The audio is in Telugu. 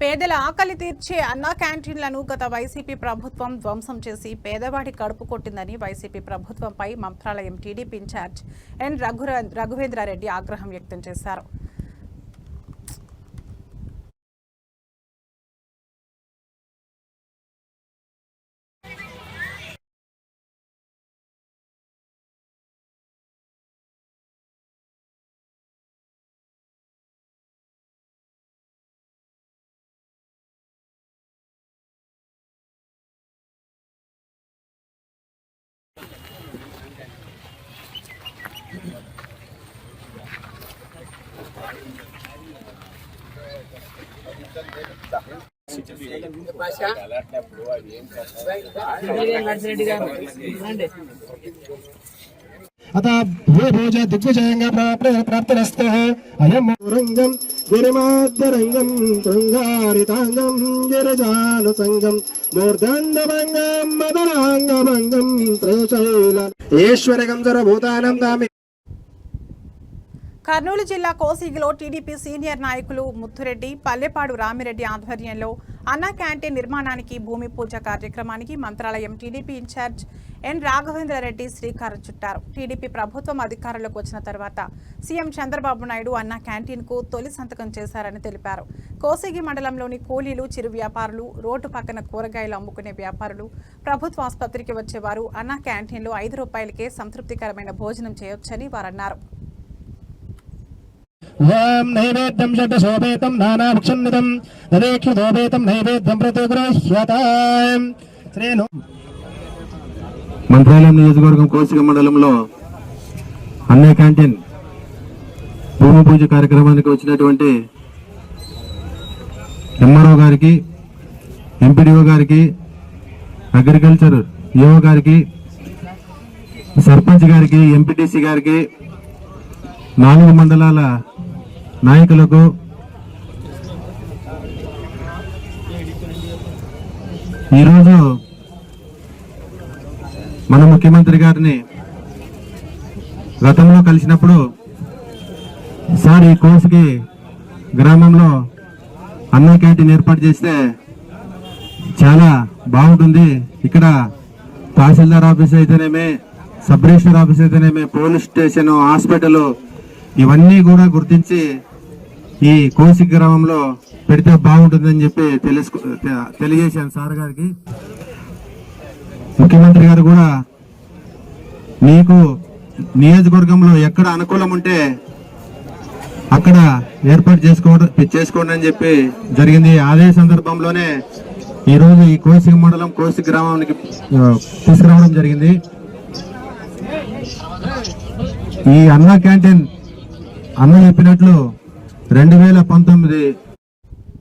పేదల ఆకలి తీర్చే అన్నా క్యాంటీన్లను గత వైసీపీ ప్రభుత్వం ధ్వంసం చేసి పేదవాడి కడుపు కొట్టిందని వైసీపీ ప్రభుత్వంపై మంత్రాలయం టీడీపీ ఇన్ఛార్జ్ ఎన్ రఘురా రఘువేంద్రారెడ్డి ఆగ్రహం వ్యక్తం చేశారు. अतः भूभोज दिग्विजय प्राप्तरस्त हैं। अयम मनोरंजन నిర్మాద్యరంగం శృంగారితాంగం గిరిజాను సంగం మూర్ధండభంగం మదరాంగభంగం త్రయశైల ఈశ్వరగం జర దామి కర్నూలు జిల్లా కోసిగిలో టీడీపీ సీనియర్ నాయకులు ముత్తురెడ్డి పల్లెపాడు రామిరెడ్డి ఆధ్వర్యంలో అన్నా క్యాంటీన్ నిర్మాణానికి భూమి పూజ కార్యక్రమానికి Mantralayam TDP incharge N Raghavendra Reddy శ్రీకారం చుట్టారు. టీడీపీ ప్రభుత్వం అధికారంలోకి వచ్చిన తర్వాత సీఎం చంద్రబాబు నాయుడు అన్నా క్యాంటీన్కు తొలి సంతకం చేశారని తెలిపారు. కోసిగి మండలంలోని కూలీలు చిరు వ్యాపారులు రోడ్డు పక్కన కూరగాయలు అమ్ముకునే వ్యాపారులు ప్రభుత్వ ఆసుపత్రికి వచ్చేవారు అన్నా క్యాంటీన్లో ఐదు రూపాయలకే సంతృప్తికరమైన భోజనం చేయొచ్చని వారన్నారు. ఓం నైవేద్యం షడ్ శోభేతం నానాభక్షన్నితం నరేక్షోభేతం నైవేద్యం ప్రతిగృహ్యతాం శ్రేణు మంత్రాలయం నియోజకవర్గం కోసిక మండలంలో అన్నయ్య క్యాంటీన్ భూమి పూజ కార్యక్రమానికి వచ్చినటువంటి ఎంఆర్ఓ గారికి ఎంపీడీఓ గారికి అగ్రికల్చర్ ఈఓ గారికి సర్పంచ్ గారికి ఎంపీటీసీ గారికి నాలుగు మండలాల నాయకులకు ఈరోజు మన ముఖ్యమంత్రి గారిని గతంలో కలిసినప్పుడు సార్ ఈ కోర్సుకి గ్రామంలో అన్న క్యాంటీన్ ఏర్పాటు చేస్తే చాలా బాగుంటుంది. ఇక్కడ తహసీల్దార్ ఆఫీస్ అయితేనేమి సబ్ రిజిస్టర్ ఆఫీస్ అయితేనేమి పోలీస్ స్టేషన్ హాస్పిటల్ ఇవన్నీ కూడా గుర్తించి ఈ కోసి గ్రామంలో పెడితే బాగుంటుందని చెప్పి తెలుసుకో తె- తెలియజేశాను సార్ గారికి. ముఖ్యమంత్రి గారు కూడా మీకు నియోజకవర్గంలో ఎక్కడ అనుకూలం ఉంటే అక్కడ ఏర్పాటు చేసుకోవడం చేసుకోండి అని చెప్పి జరిగింది. అదే సందర్భంలోనే ఈరోజు ఈ కోసి మండలం కోసి గ్రామానికి తీసుకురావడం జరిగింది. ఈ అన్న క్యాంటీన్ అన్న చెప్పినట్లు రెండు వేల పంతొమ్మిది